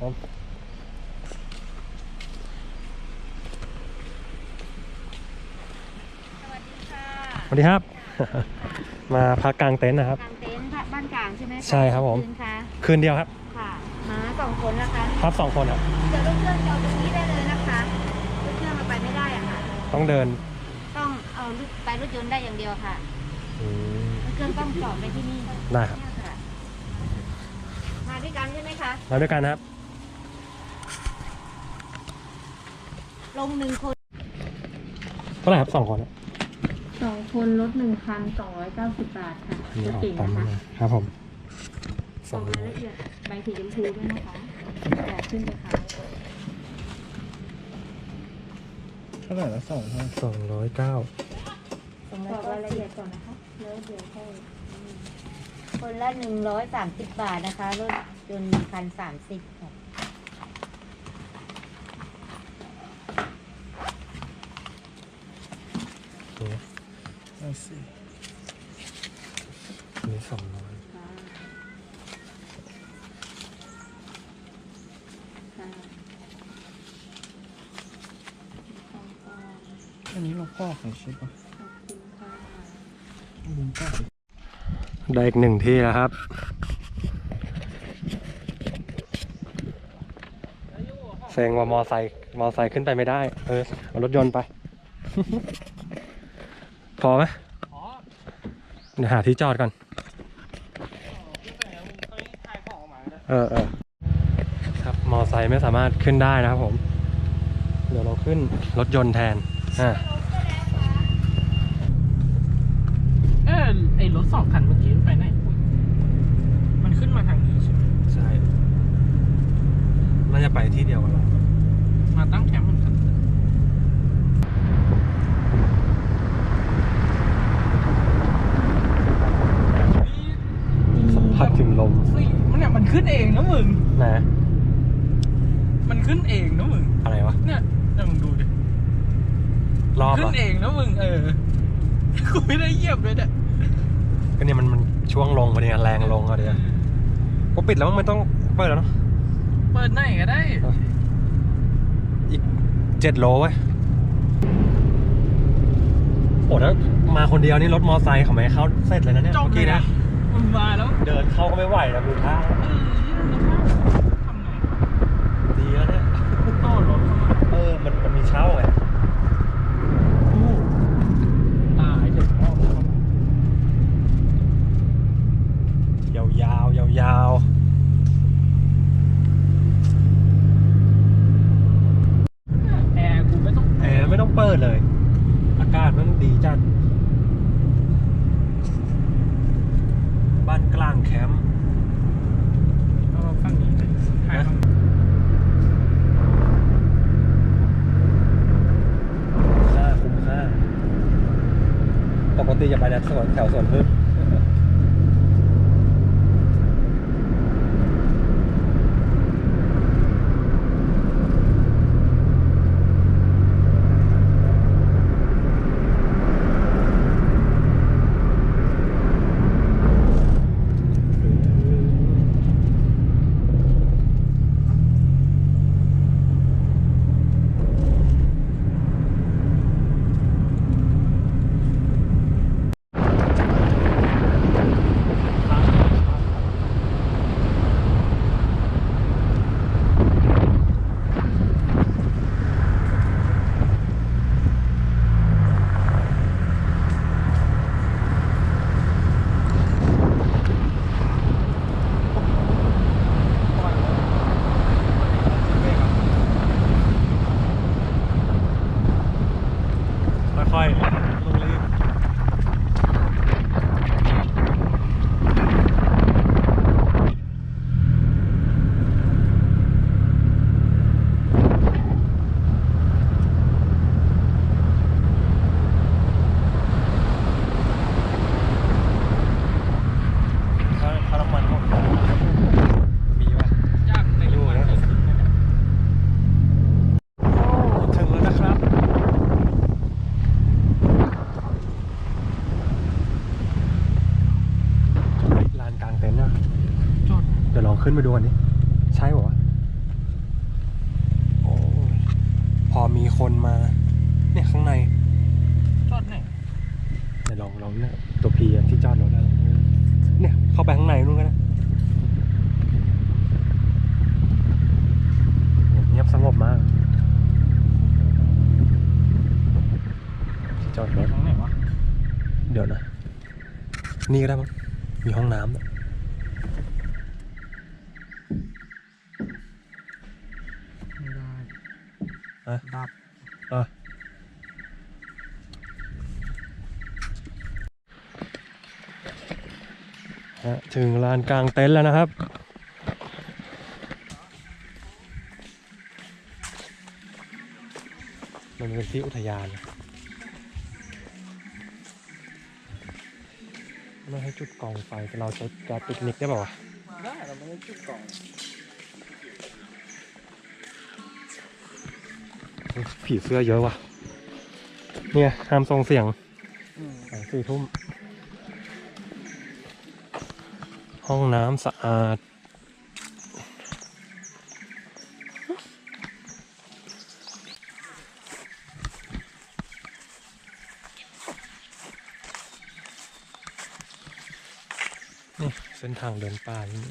ผมสวัสดีค่ะสวัสดีครับ มาพักกลางเต็นท์นะครับ กลางเต็นท์ค่ะบ้านกลางใช่ไหมะใช่ครับผม คืนค่ะคืนเดียวครับ ค่ะมาสองคนนะคะครับสองคนครับเดี๋ยวรถเครื่องจอดตรงนี้ได้เลยนะคะรถเครื่องเราไปไม่ได้อะค่ะ ต้องเดินต้องเอารถไปรถยนต์ได้อย่างเดียวค่ะอืมรถเครื่องต้องจอดไปที่นี่ได้ครับ เนี่ยค่ะมาด้วยกันใช่ไหมคะมาด้วยกันนะครับ ลงหนึ่งคนเท่าไหร่ครับสองคนอะสองคนรถหนึ่งพันสองร้อยเก้าสิบบาทค่ะอันนี้รถออกเก่งตามนะนี้คะนะครับผมสส่องงรายละเอียดใบสีชมพูด้วยนะคะแต่ขึ้นไปค่ะเท่าไหร่ละสองพันสองร้อยเก้าบอกรายละเอียดก่อนนะคะแล้วเดี๋ยวค่อยคนละหนึ่งร้อยสามสิบบาทนะคะรถยนต์คันสามสิบค่ะ เอาสิอันนี้สองร้อยอันนี้เราพ่อของใช่ป่ะลุงก็ได้อีกหนึ่งที่แล้วครับเซ็งว่ามอไซค์มอไซค์ขึ้นไปไม่ได้ เออเอารถยนต์ไป พอไหมเดี๋ยวหาที่จอดก่อน เออเออครับ มอไซค์ไม่สามารถขึ้นได้นะครับผม เดี๋ยวเราขึ้นรถยนต์แทน อ่าเออไอรถสองคันเมื่อกี้มันไปไหน มันขึ้นมาทางนี้ใช่ไหมใช่น่าจะไปที่เดียวกันแล้วมาตั้งแคมป์เหมือนกัน สัมผัสถึงล มสิมันเนี่ยมันขึ้นเองนะมึง นะมันขึ้นเองนะมึง อะไรวะ เนี่ยเนี่ยมึงดูดิ รอบขึ้อะนเองนะมึง เออ กูไม่ได้เหยียบเลยเนี่ยก็เนี่ยมันมันช่วงลงพอดีไงแรงลงพอดีอะก็ปิดแล้วมันไม่ต้องเปิดแล้วเนาะเปิดไหนก็ได้อีกเจ็ดโลเว้ยโอ้แล้วมาคนเดียวนี่รถมอไซค์เขาไม่ให้เข้าเสร็จเลยนะเนี่ยจบเมื่อเลกี้ยนะ นะ มันมาแล้วเดินเข้าก็ไม่ไหวแล้วดูท่าเออแล้วทำไงดีแล้วเนี่ย โต้รถเข้ามา เออ มันมันมีเช่าไง อู้ตายเจ็บพ่อเข้ามายาวยาวยาวยาว แอร์กูไม่ต้อง แอร์ไม่ต้องเปิดเลย อากาศมันดีจัด บ้านกลางแคมป์ เอาฝั่งนี้เลยถ่ายฝั่ง ค่าคุ้มค่า ปกติจะสวนแถวสวนพึ่ง ขึ้นไปดูกันดิใช่หรืวะโอ้ยพอมีคนมา เนี่ยข้างใน จอดเนี่ยเดี๋ยวลองลองเนี่ยตัวพีที่จอดรถอะไรเนี่ย เข้าไปข้างในนู่นก็ได้เงียบสงบมากจอดรถเดี๋ยวนะ นี่ก็ได้มั้งมีห้องน้ำ ดับอะฮะถึงลานกลางเต็นท์แล้วนะครับ มันเป็นที่อุทยาน ไม่ให้จุดกองไฟแต่เราใช้แก๊สปิกนิกได้ป่าวะได้ เราไม่ได้จุดกล่อง ผีเสื้อเยอะว่ะ เนี่ยห้ามส่งเสียงอืมหลังสี่ทุ่ม ห้องน้ำสะอาด นี่เส้นทางเดินป่านี่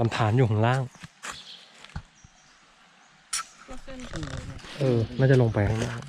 ลำธารอยู่ข้างล่าง ก็เส้นตรงนี้เนี่ยเออ น่าจะลงไปข้างล่าง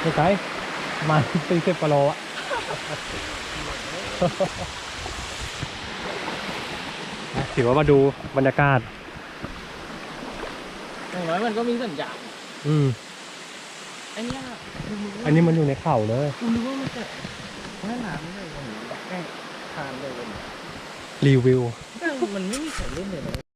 ไม่ไกลประมาณสี่สิบกิโลอะถือว่ามาดูบรรยากาศ อย่างน้อยมันก็มีสัญญาณอืม ไอ้เนี่ยอันนี้มันอยู่ในเข่าเลยกูนึกว่ามันจะแม่น้ำเลยวันนี้แม่ทานเลยวันนี้รีวิว แต่มันไม่มีใครเล่นเลยนะ